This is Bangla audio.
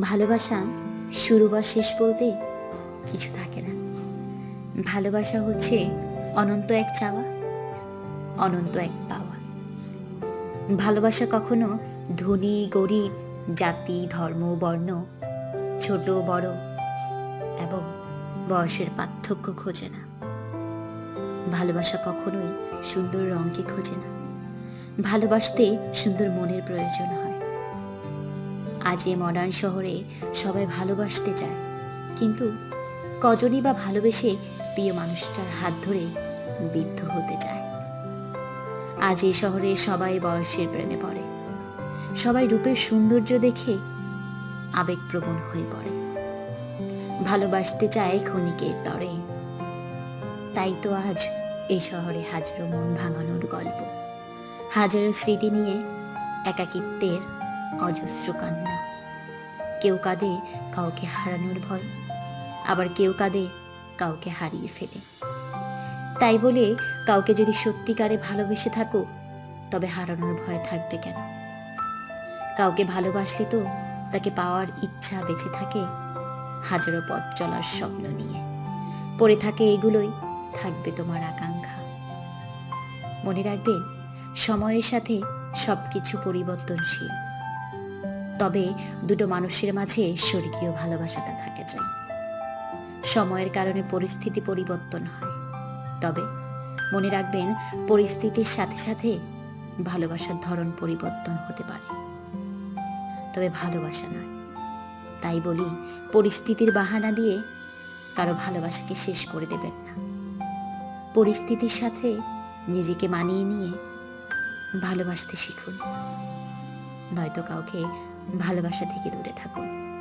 ভালোবাসা শুরু বা শেষ বলতে কিছু থাকে না। ভালোবাসা হচ্ছে অনন্ত এক চাওয়া, অনন্ত এক পাওয়া। ভালোবাসা কখনো ধনী, গরিব, জাতি, ধর্ম, বর্ণ, ছোট, বড় এবং বয়সের পার্থক্য খোঁজে না। ভালোবাসা কখনোই সুন্দর রঙকে খোঁজে না। ভালোবাসতে সুন্দর মনের প্রয়োজন আজ এ মডার্ন শহরে সবাই ভালোবাসতে চায়। কিন্তু কজনই বা ভালোবেসে প্রিয় মানুষটার হাত ধরে বিদ্ধ হতে চায়। আজ এই শহরে সবাই বয়সের প্রেমে পড়ে। সবাই রূপের সৌন্দর্য দেখে আবেগপ্রবণ হয়ে পড়ে। ভালোবাসতে চায় ক্ষণিকের তরে। তাই তো আজ এই শহরে হাজারো মন ভাঙানোর গল্প। হাজারো স্মৃতি নিয়ে একাকিত্বের অজস্র কান্না। কেউ কাঁদে, কাউকে হারানোর ভয়। আবার কেউ কাঁদে, কাউকে হারিয়ে ফেলে। তাই বলে কাউকে যদি সত্যিকারে ভালোবেসে থাকো, তবে হারানোর ভয় থাকবে কেন? কাউকে ভালোবাসলে তো তাকে পাওয়ার ইচ্ছা বেঁচে থাকে, হাজারো পথ চলার স্বপ্ন নিয়ে। পড়ে থাকে এগুলোই, থাকবে তোমার আকাঙ্ক্ষা। মনে রাখবেন সময়ের সাথে সব কিছু পরিবর্তনশীল। তবে দুটো মানুষের মাঝে স্বর্গীয় ভালোবাসাটা থাকে যায় সময়ের কারণে পরিস্থিতি পরিবর্তন হয়। তবে মনে রাখবেন, পরিস্থিতির সাথে সাথে ভালোবাসার ধরন পরিবর্তন হতে পারে। তবে ভালোবাসা নয়। তাই বলি, পরিস্থিতির বাহানা দিয়ে কারও ভালোবাসাকে শেষ করে দেবেন না। পরিস্থিতির সাথে নিজেকে মানিয়ে নিয়ে ভালোবাসতে শিখুন। নয়তো কাউকে ভালোবাসা থেকে দূরে থাকুন।